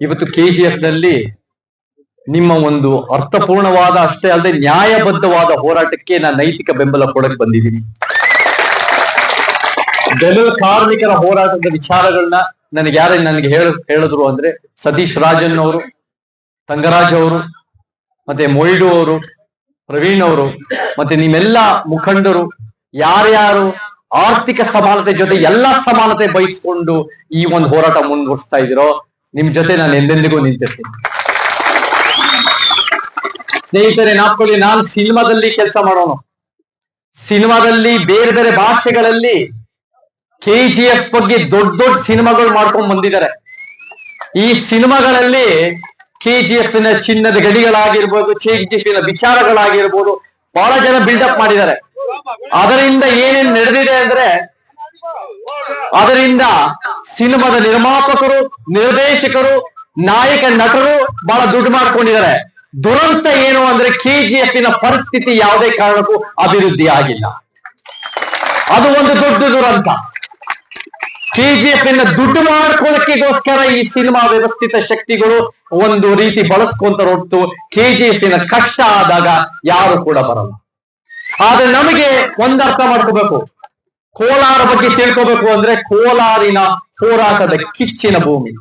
ಇವತ್ತು ಕೆಜಿಎಫ್ನಲ್ಲಿ ನಿಮ್ಮ ಒಂದು ಅರ್ಥಪೂರ್ಣವಾದ, ಅಷ್ಟೇ ಅಲ್ಲದೆ ನ್ಯಾಯಬದ್ಧವಾದ ಹೋರಾಟಕ್ಕೆ ನಾನು ನೈತಿಕ ಬೆಂಬಲ ಕೊಡಕ್ ಬಂದಿದ್ದೀನಿ. ದಲಿತ ಕಾರ್ಮಿಕರ ಹೋರಾಟದ ವಿಚಾರಗಳನ್ನ ನನಗೆ ಯಾರೇ ನನಗೆ ಹೇಳ, ಹೇಳಿದ್ರು ಅಂದ್ರೆ ಸತೀಶ್ ರಾಜನ್ ಅವರು, ತಂಗರಾಜ್ ಅವರು, ಮತ್ತೆ ಮೊಯ್ಡು ಅವರು, ಪ್ರವೀಣ್ ಅವರು, ಮತ್ತೆ ನಿಮ್ಮೆಲ್ಲ ಮುಖಂಡರು, ಯಾರ್ಯಾರು ಆರ್ಥಿಕ ಸಮಾನತೆ ಜೊತೆ ಎಲ್ಲಾ ಸಮಾನತೆ ಬಯಸ್ಕೊಂಡು ಈ ಒಂದು ಹೋರಾಟ ಮುಂದುವರಿಸ್ತಾ ಇದ್ದೀರೋ ನಿಮ್ ಜೊತೆ ನಾನು ಎಂದೆಂದಿಗೂ ನಿಂತಿರ್ತೀನಿ. ಸ್ನೇಹಿತರೆ ನಾಪ್ಕೊಳ್ಳಿ ನಾನು ಸಿನಿಮಾದಲ್ಲಿ ಕೆಲಸ ಮಾಡೋನು. ಸಿನಿಮಾದಲ್ಲಿ ಬೇರೆ ಬೇರೆ ಭಾಷೆಗಳಲ್ಲಿ ಕೆ ಜಿ ಎಫ್ ಬಗ್ಗೆ ದೊಡ್ಡ ದೊಡ್ಡ ಸಿನಿಮಾಗಳು ಮಾಡ್ಕೊಂಡ್ ಬಂದಿದ್ದಾರೆ. ಈ ಸಿನಿಮಾಗಳಲ್ಲಿ ಕೆ ಜಿ ಎಫ್ನ ಚಿನ್ನದ ಗಡಿಗಳಾಗಿರ್ಬೋದು ಕೆ ಜಿ ಎಫ್ನ ವಿಚಾರಗಳಾಗಿರ್ಬೋದು, ಬಹಳ ಜನ ಬಿಲ್ಡಪ್ ಮಾಡಿದ್ದಾರೆ. ಅದರಿಂದ ಏನೇನ್ ನಡೆದಿದೆ ಅಂದ್ರೆ ಅದರಿಂದ ಸಿನಿಮಾದ ನಿರ್ಮಾಪಕರು, ನಿರ್ದೇಶಕರು, ನಾಯಕ ನಟರು ಬಹಳ ದುಡ್ಡು ಮಾಡ್ಕೊಂಡಿದ್ದಾರೆ. ದುರಂತ ಏನು ಅಂದ್ರೆ ಕೆಜಿಎಫ್ನ ಪರಿಸ್ಥಿತಿ ಯಾವುದೇ ಕಾರಣಕ್ಕೂ ಅಭಿವೃದ್ಧಿ ಆಗಿಲ್ಲ. ಅದು ಒಂದು ದೊಡ್ಡ ದುರಂತ. ಕೆಜಿಎಫ್ನ ದುಡ್ಡು ಮಾಡ್ಕೊಳ್ಳಕ್ಕೆಗೋಸ್ಕರ ಈ ಸಿನಿಮಾ ವ್ಯವಸ್ಥಿತ ಶಕ್ತಿಗಳು ಒಂದು ರೀತಿ ಬಳಸ್ಕೊಂತ ಹೊರತು ಕೆಜಿಎಫ್ನ ಕಷ್ಟ ಆದಾಗ ಯಾರು ಕೂಡ ಬರಲ್ಲ. ಆದ್ರೆ ನಮಗೆ ಒಂದರ್ಥ ಮಾಡ್ಕೋಬೇಕು. ಕೋಲಾರ ಬಗ್ಗೆ ತಿಳ್ಕೋಬೇಕು ಅಂದ್ರೆ ಕೋಲಾರಿನ ಹೋರಾಟದ ಕಿಚ್ಚಿನ ಭೂಮಿ.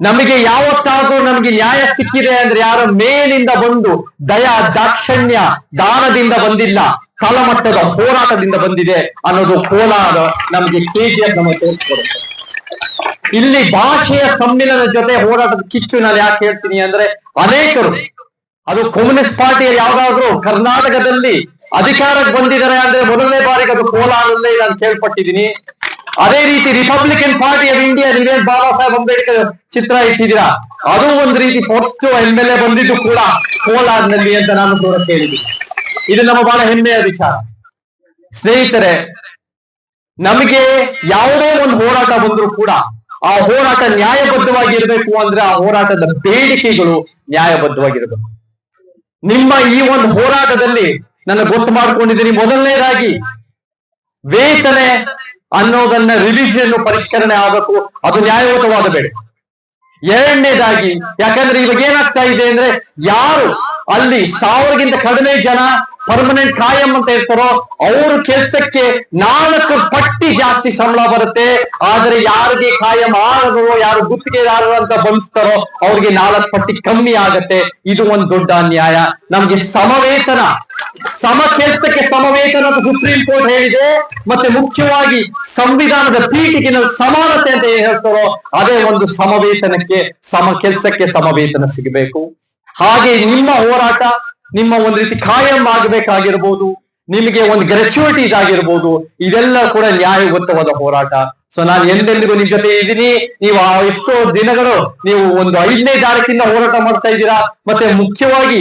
ನಮಗೆ ಯಾವತ್ತಾದ್ರೂ ನಮಗೆ ನ್ಯಾಯ ಸಿಕ್ಕಿದೆ ಅಂದ್ರೆ ಯಾರ ಮೇಲಿಂದ ಬಂದು ದಯಾ, ದಾಕ್ಷಣ್ಯ, ದಾನದಿಂದ ಬಂದಿಲ್ಲ, ತಳಮಟ್ಟದ ಹೋರಾಟದಿಂದ ಬಂದಿದೆ ಅನ್ನೋದು ಕೋಲಾರ ನಮಗೆ ಕೆಜಿಎಫ್ ನಮಗೆ ತೋರಿಸ್ಕೊಡುತ್ತೆ. ಇಲ್ಲಿ ಭಾಷೆಯ ಸಮ್ಮಿಲನ ಜೊತೆ ಹೋರಾಟದ ಕಿಚ್ಚು ನಾನು ಯಾಕೆ ಹೇಳ್ತೀನಿ ಅಂದ್ರೆ ಅನೇಕರು, ಅದು ಕಮ್ಯುನಿಸ್ಟ್ ಪಾರ್ಟಿಯಲ್ಲಿ ಯಾವ್ದಾದ್ರು ಕರ್ನಾಟಕದಲ್ಲಿ ಅಧಿಕಾರಕ್ಕೆ ಬಂದಿದ್ದಾರೆ ಅಂದ್ರೆ ಮೊದಲನೇ ಬಾರಿಗೆ ಅದು ಕೋಲಾರಲ್ಲೇ ನಾನು ಕೇಳ್ಪಟ್ಟಿದ್ದೀನಿ ಅದೇ ರೀತಿ ರಿಪಬ್ಲಿಕನ್ ಪಾರ್ಟಿ ಆಫ್ ಇಂಡಿಯಾ ನೀವೇನ್ ಬಾಬಾ ಸಾಹೇಬ್ ಅಂಬೇಡ್ಕರ್ ಚಿತ್ರ ಇಟ್ಟಿದ್ದೀರಾ? ಅದು ಒಂದ್ ರೀತಿ ಫಸ್ಟ್ ಎಂ ಎಲ್ ಎ ಬಂದಿದ್ದು ಕೂಡ ಕೋಲಾರ್ನಲ್ಲಿ ಅಂತ ನಾನು ಕೂಡ ಕೇಳಿದ್ದೀನಿ. ಇದು ನಮ್ಮ ಬಹಳ ಹೆಮ್ಮೆಯ ವಿಚಾರ. ಸ್ನೇಹಿತರೆ, ನಮಗೆ ಯಾವುದೇ ಒಂದು ಹೋರಾಟ ಬಂದ್ರು ಕೂಡ ಆ ಹೋರಾಟ ನ್ಯಾಯಬದ್ಧವಾಗಿ ಇರಬೇಕು ಅಂದ್ರೆ ಆ ಹೋರಾಟದ ಬೇಡಿಕೆಗಳು ನ್ಯಾಯಬದ್ಧವಾಗಿರಬೇಕು ನಿಮ್ಮ ಈ ಒಂದು ಹೋರಾಟದಲ್ಲಿ ನನ್ನ ಗೊತ್ತು ಮಾಡ್ಕೊಂಡಿದ್ದೀನಿ. ಮೊದಲನೇದಾಗಿ ವೇತನೆ ಅನ್ನೋದನ್ನ ರಿವಿಷನ್ ಪರಿಷ್ಕರಣೆ ಆಗಬೇಕು. ಅದು ನ್ಯಾಯಯುತವಾದ ಬೇಡ ಎರಡನೇದಾಗಿ, ಯಾಕಂದ್ರೆ ಇವಾಗ ಏನಾಗ್ತಾ ಇದೆ ಅಂದ್ರೆ ಯಾರು ಅಲ್ಲಿ ಸಾವಿರಗಿಂತ ಕಡಿಮೆ ಜನ ಪರ್ಮನೆಂಟ್ ಕಾಯಂ ಅಂತ ಇರ್ತಾರೋ ಅವ್ರ ಕೆಲ್ಸಕ್ಕೆ ನಾಲ್ಕು ಪಟ್ಟಿ ಜಾಸ್ತಿ ಸಂಬಳ ಬರುತ್ತೆ. ಆದ್ರೆ ಯಾರಿಗೆ ಕಾಯಂ ಆಗದೋ ಯಾರು ಗುತ್ತಿಗೆದಾರರು ಅಂತ ಬಂದಿಸ್ತಾರೋ ಅವ್ರಿಗೆ ನಾಲ್ಕು ಪಟ್ಟಿ ಕಮ್ಮಿ ಆಗತ್ತೆ. ಇದು ಒಂದು ದೊಡ್ಡ ಅನ್ಯಾಯ. ನಮ್ಗೆ ಸಮವೇತನ, ಸಮ ಕೆಲ್ಸಕ್ಕೆ ಸಮವೇತನ ಅಂತ ಸುಪ್ರೀಂ ಕೋರ್ಟ್ ಹೇಳಿದೆ. ಮತ್ತೆ ಮುಖ್ಯವಾಗಿ ಸಂವಿಧಾನದ ಪೀಠಿಗಿನ ಸಮಾನತೆ ಅಂತ ಏನ್ ಹೇಳ್ತಾರೋ, ಅದೇ ಒಂದು ಸಮವೇತನಕ್ಕೆ, ಸಮ ಕೆಲ್ಸಕ್ಕೆ ಸಮವೇತನ ಸಿಗಬೇಕು. ಹಾಗೆ ನಿಮ್ಮ ಹೋರಾಟ ನಿಮ್ಮ ಒಂದು ರೀತಿ ಕಾಯಂ ಆಗಬೇಕಾಗಿರ್ಬೋದು, ನಿಮಗೆ ಒಂದು ಗ್ರೆಚುಯಿಟೀಸ್ ಆಗಿರ್ಬೋದು, ಇದೆಲ್ಲ ಕೂಡ ನ್ಯಾಯಯುತವಾದ ಹೋರಾಟ. ಸೊ ನಾನು ಎಂದೆಂದಿಗೂ ನಿಮ್ ಜೊತೆ ಇದ್ದೀನಿ. ನೀವು ಎಷ್ಟೋ ದಿನಗಳು ನೀವು ಒಂದು ಐದನೇ ತಾರೀಕಿಂದ ಹೋರಾಟ ಮಾಡ್ತಾ ಇದ್ದೀರಾ. ಮತ್ತೆ ಮುಖ್ಯವಾಗಿ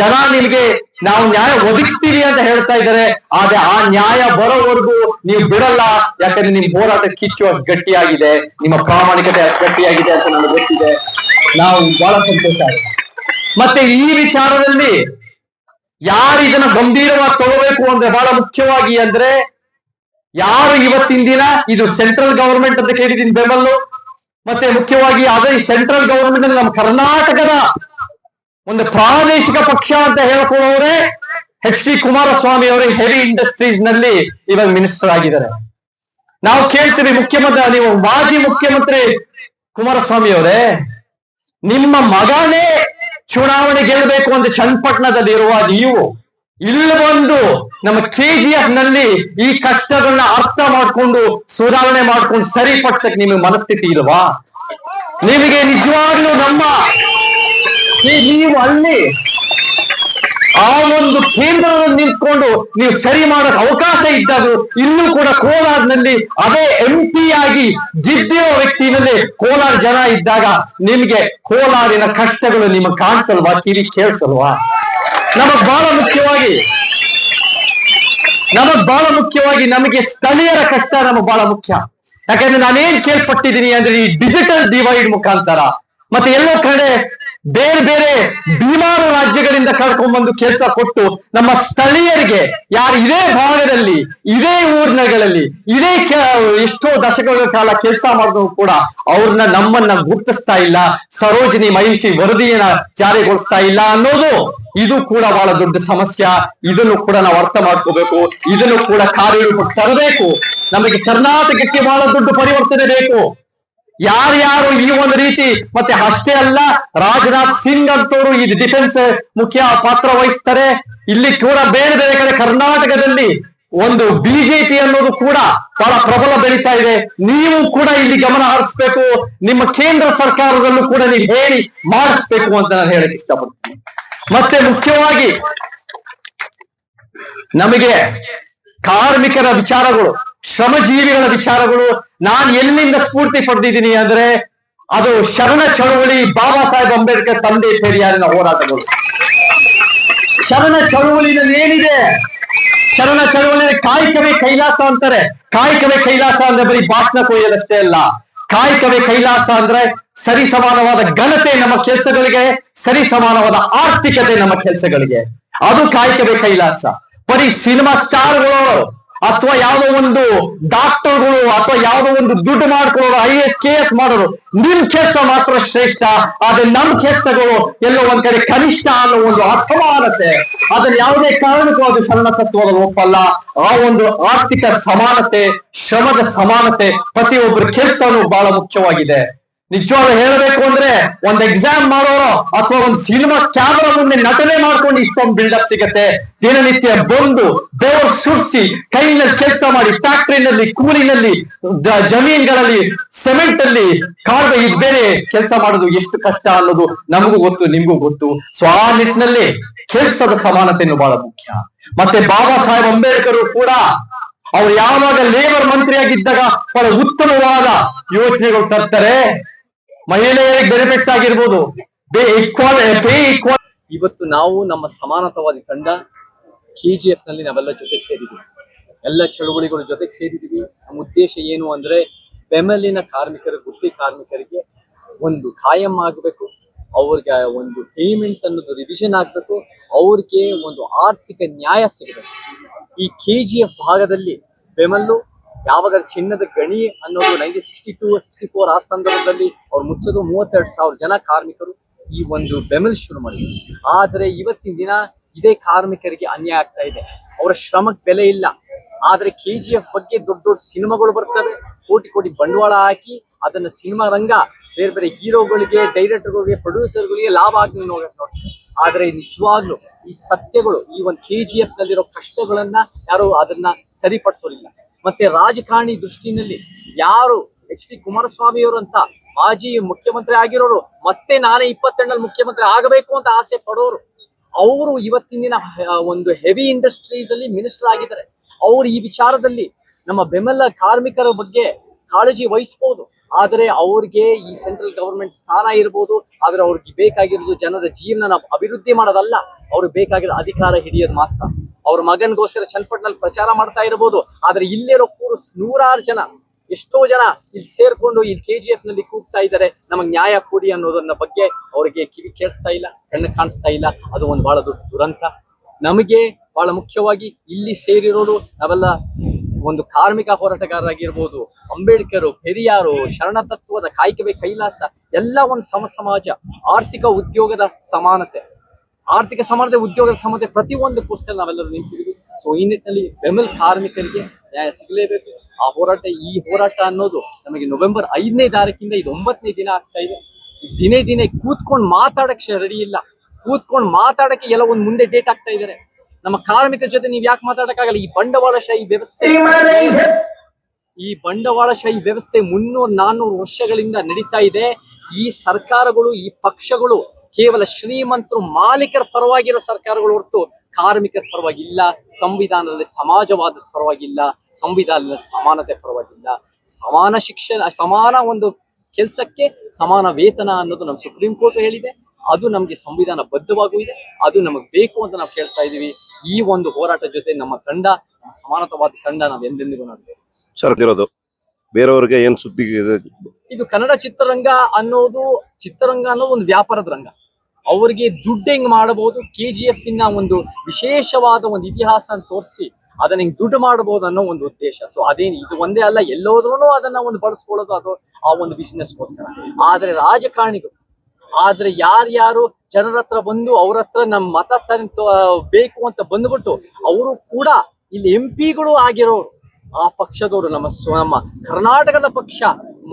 ಜನ ನಿಮಗೆ ನಾವು ನ್ಯಾಯ ಒದಗಿಸ್ತೀವಿ ಅಂತ ಹೇಳ್ತಾ ಇದ್ದಾರೆ. ಆದ್ರೆ ಆ ನ್ಯಾಯ ಬರೋವರೆಗೂ ನೀವು ಬಿಡಲ್ಲ. ಯಾಕಂದ್ರೆ ನಿಮ್ ಹೋರಾಟ ಕಿಚ್ಚು ಅಷ್ಟು ಗಟ್ಟಿಯಾಗಿದೆ. ನಿಮ್ಮ ಪ್ರಾಮಾಣಿಕತೆ ಅಷ್ಟು ಗಟ್ಟಿಯಾಗಿದೆ ಅಂತ ನನಗೆ ಗೊತ್ತಿದೆ. ನಾವು ಬಹಳ ಸಂತೋಷ ಆಗಿದೆ ಮತ್ತೆ ಈ ವಿಚಾರದಲ್ಲಿ ಯಾರು ಇದನ್ನ ಗಂಭೀರವಾಗಿ ತಗೋಬೇಕು ಅಂದ್ರೆ ಬಹಳ ಮುಖ್ಯವಾಗಿ ಅಂದ್ರೆ ಯಾರು ಇವತ್ತಿನ ದಿನ ಇದು ಸೆಂಟ್ರಲ್ ಗವರ್ಮೆಂಟ್ ಅಂತ ಕೇಳಿದೀನಿ ಬೆಂಬಲ್ಲು. ಮತ್ತೆ ಮುಖ್ಯವಾಗಿ ಅದೇ ಸೆಂಟ್ರಲ್ ಗವರ್ಮೆಂಟ್ ಅಂದ್ರೆ ನಮ್ಮ ಕರ್ನಾಟಕದ ಒಂದು ಪ್ರಾದೇಶಿಕ ಪಕ್ಷ ಅಂತ ಹೇಳ್ಕೊಳ್ಳೋರೆ ಎಚ್ ಡಿ ಕುಮಾರಸ್ವಾಮಿ ಅವರು ಹೆವಿ ಇಂಡಸ್ಟ್ರೀಸ್ನಲ್ಲಿ ಇವಾಗ ಮಿನಿಸ್ಟರ್ ಆಗಿದ್ದಾರೆ. ನಾವು ಕೇಳ್ತೀವಿ ಮುಖ್ಯಮಂತ್ರಿ, ನೀವು ಮಾಜಿ ಮುಖ್ಯಮಂತ್ರಿ ಕುಮಾರಸ್ವಾಮಿ ಅವರೇ, ನಿಮ್ಮ ಮಗನೇ ಚುನಾವಣೆ ಗೆಲ್ಲಬೇಕು ಅಂತ ಚನ್ನಪಟ್ಟಣದಲ್ಲಿ ಇರುವ ನೀವು ಇಲ್ಲಿ ಬಂದು ನಮ್ಮ ಕೆಜಿಎಫ್ನಲ್ಲಿ ಈ ಕಷ್ಟಗಳನ್ನ ಅರ್ಥ ಮಾಡ್ಕೊಂಡು ಸುಧಾರಣೆ ಮಾಡ್ಕೊಂಡು ಸರಿಪಡಿಸಕ್ ನಿಮಗೆ ಮನಸ್ಥಿತಿ ಇಲ್ವಾ? ನಿಮಗೆ ನಿಜವಾಗ್ಲೂ ನಮ್ಮ ನೀವು ಅಲ್ಲಿ ಆ ಒಂದು ಕೇಂದ್ರವನ್ನು ನಿಂತ್ಕೊಂಡು ನೀವು ಸರಿ ಮಾಡಕ್ ಅವಕಾಶ ಇದ್ದಾಗ ಇಲ್ಲೂ ಕೂಡ ಕೋಲಾರ್ನಲ್ಲಿ ಅದೇ ಎಂ ಪಿ ಆಗಿ ಗೆದ್ದಿರೋ ವ್ಯಕ್ತಿನಲ್ಲಿ ಕೋಲಾರ ಜನ ಇದ್ದಾಗ ನಿಮ್ಗೆ ಕೋಲಾರಿನ ಕಷ್ಟಗಳು ನಿಮಗೆ ಕಾಣಿಸಲ್ವಾ? ಕಿರಿ ಕೇಳಿಸಲ್ವಾ? ನಮಗ್ ಬಹಳ ಮುಖ್ಯವಾಗಿ, ನಮಗ್ ಬಹಳ ಮುಖ್ಯವಾಗಿ ನಮಗೆ ಸ್ಥಳೀಯರ ಕಷ್ಟ ನಮಗ್ ಬಹಳ ಮುಖ್ಯ. ಯಾಕಂದ್ರೆ ನಾನೇನ್ ಕೇಳ್ಪಟ್ಟಿದ್ದೀನಿ ಅಂದ್ರೆ ಈ ಡಿಜಿಟಲ್ ಡಿವೈಡ್ ಮುಖಾಂತರ. ಮತ್ತೆ ಎಲ್ಲೋ ಕಡೆ ಬೇರೆ ಬೇರೆ ಬೀಮಾರು ರಾಜ್ಯಗಳಿಂದ ಕರ್ಕೊಂಡ್ಬಂದು ಕೆಲಸ ಕೊಟ್ಟು ನಮ್ಮ ಸ್ಥಳೀಯರಿಗೆ, ಯಾರು ಇದೇ ಭಾಗದಲ್ಲಿ, ಇದೇ ಊರಿನಗಳಲ್ಲಿ, ಇದೇ ಎಷ್ಟೋ ದಶಕಗಳ ಕಾಲ ಕೆಲಸ ಮಾಡಿದ್ರು ಕೂಡ ಅವ್ರನ್ನ ನಮ್ಮನ್ನ ಗುರುತಿಸ್ತಾ ಇಲ್ಲ, ಸರೋಜಿನಿ ಮಹಿಷಿ ವರದಿಯನ್ನ ಜಾರಿಗೊಳಿಸ್ತಾ ಇಲ್ಲ ಅನ್ನೋದು ಇದು ಕೂಡ ಬಹಳ ದೊಡ್ಡ ಸಮಸ್ಯೆ. ಇದನ್ನು ಕೂಡ ನಾವು ಅರ್ಥ ಮಾಡ್ಕೋಬೇಕು. ಇದನ್ನು ಕೂಡ ಕಾರ್ಯರೂಪಕ್ಕೆ ತರಬೇಕು. ನಮಗೆ ಕರ್ನಾಟಕಕ್ಕೆ ಬಹಳ ದೊಡ್ಡ ಪರಿವರ್ತನೆ ಬೇಕು. ಯಾರ್ಯಾರು ಈ ಒಂದು ರೀತಿ ಮತ್ತೆ ಅಷ್ಟೇ ಅಲ್ಲ, ರಾಜನಾಥ್ ಸಿಂಗ್ ಅಂತವರು ಈ ಡಿಫೆನ್ಸ್ ಮುಖ್ಯ ಪಾತ್ರ ವಹಿಸ್ತಾರೆ. ಇಲ್ಲಿ ಕೂಡ ಬೇರೆ ಬೇರೆ ಕಡೆ ಕರ್ನಾಟಕದಲ್ಲಿ ಒಂದು ಬಿಜೆಪಿ ಅನ್ನೋದು ಕೂಡ ಬಹಳ ಪ್ರಬಲ ಬೆಳೀತಾ ಇದೆ. ನೀವು ಕೂಡ ಇಲ್ಲಿ ಗಮನ ಹರಿಸ್ಬೇಕು. ನಿಮ್ಮ ಕೇಂದ್ರ ಸರ್ಕಾರದಲ್ಲೂ ಕೂಡ ನೀವು ಹೇಳಿ ಮಾಡಿಸ್ಬೇಕು ಅಂತ ನಾನು ಹೇಳಕ್ ಇಷ್ಟಪಡ್ತೀನಿ. ಮತ್ತೆ ಮುಖ್ಯವಾಗಿ ನಮಗೆ ಕಾರ್ಮಿಕರ ವಿಚಾರಗಳು, ಶ್ರಮಜೀವಿಗಳ ವಿಚಾರಗಳು ನಾನು ಎಲ್ಲಿಂದ ಸ್ಫೂರ್ತಿ ಪಡೆದಿದ್ದೀನಿ ಅಂದ್ರೆ ಅದು ಶರಣ ಚಳುವಳಿ ಬಾಬಾ ಸಾಹೇಬ್ ಅಂಬೇಡ್ಕರ್ ತಂದೆ ಪೆರಿಯಾರಿನ ಹೋರಾಟಗಳು. ಶರಣ ಚಳುವಳಿನಲ್ಲಿ ಏನಿದೆ? ಶರಣ ಚಳುವಳಿ ಕಾಯಕವೇ ಕೈಲಾಸ ಅಂತಾರೆ. ಕಾಯಕವೇ ಕೈಲಾಸ ಅಂದ್ರೆ ಬರೀ ಭಾಷಣ ಕೊಯ್ಯೋದಷ್ಟೇ ಅಲ್ಲ. ಕಾಯಕವೇ ಕೈಲಾಸ ಅಂದ್ರೆ ಸರಿ ಸಮಾನವಾದ ಘನತೆ ನಮ್ಮ ಕೆಲಸಗಳಿಗೆ ಸರಿ ಸಮಾನವಾದ ಆರ್ಥಿಕತೆ ನಮ್ಮ ಕೆಲಸಗಳಿಗೆ. ಅದು ಕಾಯಕವೇ ಕೈಲಾಸ. ಬರೀ ಸಿನಿಮಾ ಸ್ಟಾರ್ಗಳು. ಅಥವಾ ಯಾವುದೋ ಒಂದು ಡಾಕ್ಟರ್ಗಳು ಅಥವಾ ಯಾವುದೋ ಒಂದು ದುಡ್ಡು ಮಾಡ್ಕೊಳ್ಳೋರು ಐ ಎಸ್ ಕೆ ಎಸ್ ಮಾಡೋರು, ನಿಮ್ ಕೆಲಸ ಮಾತ್ರ ಶ್ರೇಷ್ಠ, ಆದ್ರೆ ನಮ್ ಕೆಲಸಗಳು ಎಲ್ಲೋ ಒಂದ್ ಕಡೆ ಕನಿಷ್ಠ ಅನ್ನೋ ಒಂದು ಅಸಮಾನತೆ. ಅದನ್ನ ಯಾವುದೇ ಕಾರಣಕ್ಕೂ ಅದು ಶರಣ ತತ್ವದ ಒಪ್ಪಲ್ಲ. ಆ ಒಂದು ಆರ್ಥಿಕ ಸಮಾನತೆ, ಶ್ರಮದ ಸಮಾನತೆ ಪ್ರತಿಯೊಬ್ಬರ ಕೆಲಸನೂ ಬಹಳ ಮುಖ್ಯವಾಗಿದೆ. ನಿಜವಾಗ್ಲೂ ಹೇಳಬೇಕು ಅಂದ್ರೆ ಒಂದ್ ಎಕ್ಸಾಮ್ ಮಾಡೋರು ಅಥವಾ ಒಂದ್ ಸಿನಿಮಾ ಕ್ಯಾಮರಾ ಮುಂದೆ ನಟನೆ ಮಾಡ್ಕೊಂಡು ಇಷ್ಟೊಂದು ಬಿಲ್ಡಪ್ ಸಿಗತ್ತೆ. ದಿನನಿತ್ಯ ಬಂದು ಬೋರ್ ಸುರ್ಸಿ ಕೈನಲ್ಲಿ ಕೆಲಸ ಮಾಡಿ ಫ್ಯಾಕ್ಟ್ರಿನಲ್ಲಿ, ಕೂಲಿನಲ್ಲಿ ಜಮೀನ್ಗಳಲ್ಲಿ ಸಿಮೆಂಟ್ ಅಲ್ಲಿ ಕಾರ್ಡ್ ಇದ್ದೇನೆ ಕೆಲಸ ಮಾಡೋದು ಎಷ್ಟು ಕಷ್ಟ ಅನ್ನೋದು ನಮಗೂ ಗೊತ್ತು, ನಿಮ್ಗೂ ಗೊತ್ತು. ಸೊ ಆ ನಿಟ್ಟಿನಲ್ಲಿ ಕೆಲಸದ ಸಮಾನತೆಯನ್ನು ಬಹಳ ಮುಖ್ಯ. ಮತ್ತೆ ಬಾಬಾ ಸಾಹೇಬ್ ಅಂಬೇಡ್ಕರ್ ಕೂಡ ಅವ್ರು ಯಾವಾಗ ಲೇಬರ್ ಮಂತ್ರಿಯಾಗಿದ್ದಾಗ ಬಹಳ ಉತ್ತಮವಾದ ಯೋಜನೆಗಳು ತರ್ತಾರೆ. ಮಹಿಳೆಯರಿಗೆ ಬೆನಿಫಿಟ್ಸ್ ಆಗಿರ್ಬೋದು. ಇವತ್ತು ನಾವು ನಮ್ಮ ಸಮಾನತವಾದಿ ತಂಡ ಕೆ ಜಿ ಎಫ್ನಲ್ಲಿ ನಾವೆಲ್ಲ ಜೊತೆಗೆ ಸೇರಿದ್ದೀವಿ ಎಲ್ಲ ಚಳುವಳಿಗಳು ಜೊತೆಗೆ ಸೇರಿದ್ದೀವಿ ನಮ್ಮ ಉದ್ದೇಶ ಏನು ಅಂದ್ರೆ ಬೆಮಲಿನ ಕಾರ್ಮಿಕರ, ಗುತ್ತಿ ಕಾರ್ಮಿಕರಿಗೆ ಒಂದು ಕಾಯಂ ಆಗಬೇಕು. ಅವ್ರಿಗೆ ಒಂದು ಪೇಮೆಂಟ್ ಅನ್ನೋದು ರಿವಿಷನ್ ಆಗ್ಬೇಕು. ಅವ್ರಿಗೆ ಒಂದು ಆರ್ಥಿಕ ನ್ಯಾಯ ಸಿಗಬೇಕು. ಈ ಕೆ ಭಾಗದಲ್ಲಿ ಬೆಮಲ್ಲು ಯಾವಾಗ ಚಿನ್ನದ ಗಣಿ ಅನ್ನೋದು nineteen sixty two sixty four ಆ ಸಂದರ್ಭದಲ್ಲಿ ಅವ್ರು ಮುಚ್ಚೋದು ಮೂವತ್ತೆರಡು ಸಾವಿರ ಜನ ಕಾರ್ಮಿಕರು ಈ ಒಂದು ಬೆಮಲ್ ಶುರು ಮಾಡಿದ್ರು. ಆದರೆ ಇವತ್ತಿನ ದಿನ ಇದೇ ಕಾರ್ಮಿಕರಿಗೆ ಅನ್ಯಾಯ ಆಗ್ತಾ ಇದೆ. ಅವರ ಶ್ರಮಕ್ಕೆ ಬೆಲೆ ಇಲ್ಲ. ಆದ್ರೆ ಕೆ ಜಿ ಎಫ್ ಬಗ್ಗೆ ದೊಡ್ಡ ದೊಡ್ಡ ಸಿನಿಮಾಗಳು ಬರ್ತವೆ. ಕೋಟಿ ಕೋಟಿ ಬಂಡವಾಳ ಹಾಕಿ ಅದನ್ನ ಸಿನಿಮಾ ರಂಗ ಬೇರೆ ಬೇರೆ ಹೀರೋಗಳಿಗೆ, ಡೈರೆಕ್ಟರ್ಗಳಿಗೆ, ಪ್ರೊಡ್ಯೂಸರ್ಗಳಿಗೆ ಲಾಭ ಆಗಿ ನೋಡಕ್ ನೋಡ್ತಾರೆ. ಆದ್ರೆ ನಿಜವಾಗ್ಲು ಈ ಸತ್ಯಗಳು, ಈ ಒಂದು ಕೆ ಜಿ ಎಫ್ ನಲ್ಲಿರೋ ಕಷ್ಟಗಳನ್ನ ಯಾರು ಅದನ್ನ ಸರಿಪಡಿಸೋದಿಲ್ಲ. ಮತ್ತೆ ರಾಜಕಾರಣಿ ದೃಷ್ಟಿನಲ್ಲಿ ಯಾರು ಎಚ್ ಡಿ ಕುಮಾರಸ್ವಾಮಿ ಅಂತ ಮಾಜಿ ಮುಖ್ಯಮಂತ್ರಿ ಆಗಿರೋರು, ಮತ್ತೆ ನಾನೇ ಇಪ್ಪತ್ತೆರಡಲ್ಲಿ ಮುಖ್ಯಮಂತ್ರಿ ಆಗಬೇಕು ಅಂತ ಆಸೆ ಪಡೋರು. ಅವರು ಇವತ್ತಿನ ಒಂದು ಹೆವಿ ಇಂಡಸ್ಟ್ರೀಸ್ ಅಲ್ಲಿ ಮಿನಿಸ್ಟರ್ ಆಗಿದ್ದಾರೆ. ಅವರು ಈ ವಿಚಾರದಲ್ಲಿ ನಮ್ಮ ಬೆಂಬಲ ಕಾರ್ಮಿಕರ ಬಗ್ಗೆ ಕಾಳಜಿ ವಹಿಸಬಹುದು ಆದ್ರೆ ಅವ್ರಿಗೆ ಈ ಸೆಂಟ್ರಲ್ ಗವರ್ಮೆಂಟ್ ಸ್ಥಾನ ಇರ್ಬೋದು, ಆದ್ರೆ ಅವ್ರಿಗೆ ಬೇಕಾಗಿರೋದು ಜನರ ಜೀವನ ಅಭಿವೃದ್ಧಿ ಮಾಡೋದಲ್ಲ, ಅವ್ರಿಗೆ ಬೇಕಾಗಿರೋ ಅಧಿಕಾರ ಹಿಡಿಯೋದು ಮಾತ್ರ. ಅವ್ರ ಮಗನಿಗೋಸ್ಕರ ಚನ್ನಪಟ್ಟಣದಲ್ಲಿ ಪ್ರಚಾರ ಮಾಡ್ತಾ ಇರ್ಬೋದು, ಆದ್ರೆ ಇಲ್ಲಿರೋ ಕೂರು ನೂರಾರು ಜನ, ಎಷ್ಟೋ ಜನ ಇಲ್ಲಿ ಸೇರ್ಕೊಂಡು ಇಲ್ಲಿ ಕೆ ಜಿ ಎಫ್ನಲ್ಲಿ ಕೂಗ್ತಾ ಇದ್ದಾರೆ, ನಮಗೆ ನ್ಯಾಯ ಕೊಡಿ ಅನ್ನೋದನ್ನ ಬಗ್ಗೆ ಅವರಿಗೆ ಕಿವಿ ಕೇಳಿಸ್ತಾ ಇಲ್ಲ, ಕಣ್ಣು ಕಾಣಿಸ್ತಾ ಇಲ್ಲ. ಅದು ಒಂದು ಬಹಳ ದೊಡ್ಡ ದುರಂತ. ನಮಗೆ ಬಹಳ ಮುಖ್ಯವಾಗಿ ಇಲ್ಲಿ ಸೇರಿರೋರು, ನಾವೆಲ್ಲ ಒಂದು ಕಾರ್ಮಿಕ ಹೋರಾಟಗಾರರಾಗಿರ್ಬೋದು, ಅಂಬೇಡ್ಕರ್, ಪೆರಿಯಾರು ಶರಣ ತತ್ವದ ಕಾಯ್ಕವೇ ಕೈಲಾಸ, ಎಲ್ಲ ಒಂದು ಸಮ ಸಮಾಜ ಆರ್ಥಿಕ ಉದ್ಯೋಗದ ಸಮಾನತೆ. ಆರ್ಥಿಕ ಸಮಾನತೆ, ಉದ್ಯೋಗದ ಸಮಾನತೆ ಪ್ರತಿಯೊಂದಕ್ಕೋಸ್ಕರ ನಾವೆಲ್ಲರೂ ನಿಂತಿದ್ದೀವಿ. ಸೊ ಈ ನಿಟ್ಟಿನಲ್ಲಿ ಬೆಮಲ್ ಕಾರ್ಮಿಕರಿಗೆ ನ್ಯಾಯ ಸಿಗಲೇಬೇಕು. ಆ ಹೋರಾಟ, ಈ ಹೋರಾಟ ಅನ್ನೋದು ನಮಗೆ ನವೆಂಬರ್ ಐದನೇ ತಾರೀಕಿಂದ ಇದು ಒಂಬತ್ತನೇ ದಿನ ಆಗ್ತಾ ಇದೆ. ದಿನೇ ದಿನೇ ಕೂತ್ಕೊಂಡು ಮಾತಾಡಕ್ಕೆ ರೆಡಿ ಇಲ್ಲ. ಕೂತ್ಕೊಂಡು ಮಾತಾಡಕ್ಕೆ ಎಲ್ಲ ಒಂದು ಮುಂದೆ ಡೇಟ್ ಆಗ್ತಾ ಇದಾರೆ ನಮ್ಮ ಕಾರ್ಮಿಕರ ಜೊತೆ ನೀವ್ ಯಾಕೆ ಮಾತಾಡಕ್ಕಾಗಲ್ಲ? ಈ ಬಂಡವಾಳಶಾಹಿ ವ್ಯವಸ್ಥೆ ಈ ಬಂಡವಾಳಶಾಹಿ ವ್ಯವಸ್ಥೆ ಮುನ್ನೂರ್ ನಾನ್ನೂರು ವರ್ಷಗಳಿಂದ ನಡೀತಾ ಇದೆ. ಈ ಸರ್ಕಾರಗಳು, ಈ ಪಕ್ಷಗಳು ಕೇವಲ ಶ್ರೀಮಂತರು ಮಾಲೀಕರ ಪರವಾಗಿರೋ ಸರ್ಕಾರಗಳು ಹೊರತು ಕಾರ್ಮಿಕರ ಪರವಾಗಿಲ್ಲ, ಸಂವಿಧಾನದಲ್ಲಿ ಸಮಾಜವಾದದ ಪರವಾಗಿಲ್ಲ, ಸಂವಿಧಾನದಲ್ಲಿ ಸಮಾನತೆ ಪರವಾಗಿಲ್ಲ. ಸಮಾನ ಶಿಕ್ಷಣ, ಸಮಾನ ಒಂದು ಕೆಲಸಕ್ಕೆ ಸಮಾನ ವೇತನ ಅನ್ನೋದು ನಮ್ಮ ಸುಪ್ರೀಂ ಕೋರ್ಟ್ ಹೇಳಿದೆ. ಅದು ನಮಗೆ ಸಂವಿಧಾನ ಬದ್ಧವಾಗೂ ಇದೆ. ಅದು ನಮಗೆ ಬೇಕು ಅಂತ ನಾವು ಕೇಳ್ತಾ ಇದೀವಿ. ಈ ಒಂದು ಹೋರಾಟ ಜೊತೆ ನಮ್ಮ ತಂಡ ಸಮಾನತವಾದ ತಂಡ ನಾವು ಎಂದೆಂದಿಗೂ ನಡೆದಿರೋದು ಸರ್ ಇರೋದು ಬೇರೆಯವ್ರಿಗೆ ಏನ್ ಸುದ್ದಿ ಇದು? ಇದು ಕನ್ನಡ ಚಿತ್ರರಂಗ ಅನ್ನೋದು ಚಿತ್ರರಂಗ ಅನ್ನೋದು ಒಂದು ವ್ಯಾಪಾರದ ರಂಗ. ಅವರಿಗೆ ದುಡ್ಡು ಹೆಂಗ್ ಮಾಡಬಹುದು ಕೆ ಜಿ ಎಫ್ ಇನ್ನ ಒಂದು ವಿಶೇಷವಾದ ಒಂದು ಇತಿಹಾಸ ತೋರಿಸಿ ಅದನ್ನ ಹಿಂಗ್ ದುಡ್ಡು ಮಾಡಬಹುದು ಅನ್ನೋ ಒಂದು ಉದ್ದೇಶ. ಸೊ ಅದೇನ್ ಇದು ಒಂದೇ ಅಲ್ಲ ಎಲ್ಲೋದ್ರೂ ಅದನ್ನ ಒಂದು ಬಳಸ್ಕೊಳ್ಳೋದು ಅದು ಆ ಒಂದು ಬಿಸಿನೆಸ್ಗೋಸ್ಕರ ಆದ್ರೆ ರಾಜಕಾರಣಿಗಳು ಆದ್ರೆ ಯಾರ್ಯಾರು ಜನರ ಹತ್ರ ಬಂದು ಅವ್ರ ಹತ್ರ ನಮ್ ಮತ ಬೇಕು ಅಂತ ಬಂದ್ಬಿಟ್ಟು ಅವರು ಕೂಡ ಇಲ್ಲಿ ಎಂ ಪಿಗಳು ಆಗಿರೋರು. ಆ ಪಕ್ಷದವರು ನಮ್ಮ ನಮ್ಮ ಕರ್ನಾಟಕದ ಪಕ್ಷ.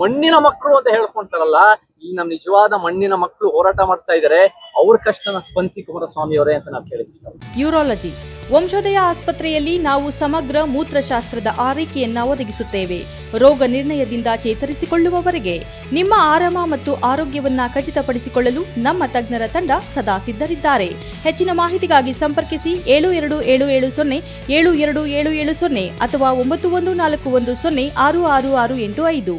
ಮಣ್ಣಿನ ಮಕ್ಕಳು ಅಂತ ಹೇಳ್ಕೊಂತಾರಲ್ಲ, ಈ ನಮ್ಮ ನಿಜವಾದ ಮಣ್ಣಿನ ಮಕ್ಕಳು ಹೋರಾಟ ಮಾಡ್ತಾ ಇದ್ದಾರೆ ಅವ್ರ ಕಷ್ಟನ ಸ್ಪಂದಿಸಿ ಕುಮಾರಸ್ವಾಮಿ ಅವರೇ ಅಂತ ನಾವು ಕೇಳಿದ್ವಿ. ಯೂರಾಲಜಿ, ವಂಶೋದಯ ಆಸ್ಪತ್ರೆಯಲ್ಲಿ ನಾವು ಸಮಗ್ರ ಮೂತ್ರಶಾಸ್ತ್ರದ ಆರೈಕೆಯನ್ನ ಒದಗಿಸುತ್ತೇವೆ. ರೋಗ ನಿರ್ಣಯದಿಂದ ಚೇತರಿಸಿಕೊಳ್ಳುವವರೆಗೆ ನಿಮ್ಮ ಆರಾಮ ಮತ್ತು ಆರೋಗ್ಯವನ್ನ ಖಚಿತಪಡಿಸಿಕೊಳ್ಳಲು ನಮ್ಮ ತಜ್ಞರ ತಂಡ ಸದಾ ಸಿದ್ಧರಿದ್ದಾರೆ. ಹೆಚ್ಚಿನ ಮಾಹಿತಿಗಾಗಿ ಸಂಪರ್ಕಿಸಿ ಏಳು ಎರಡು ಏಳು ಏಳು ಸೊನ್ನೆ, ಏಳು ಎರಡು ಏಳು ಏಳು ಸೊನ್ನೆ ಅಥವಾ ಒಂಬತ್ತು ಒಂದು ನಾಲ್ಕು ಒಂದು ಸೊನ್ನೆ ಆರು ಆರು ಆರು ಎಂಟು ಐದು.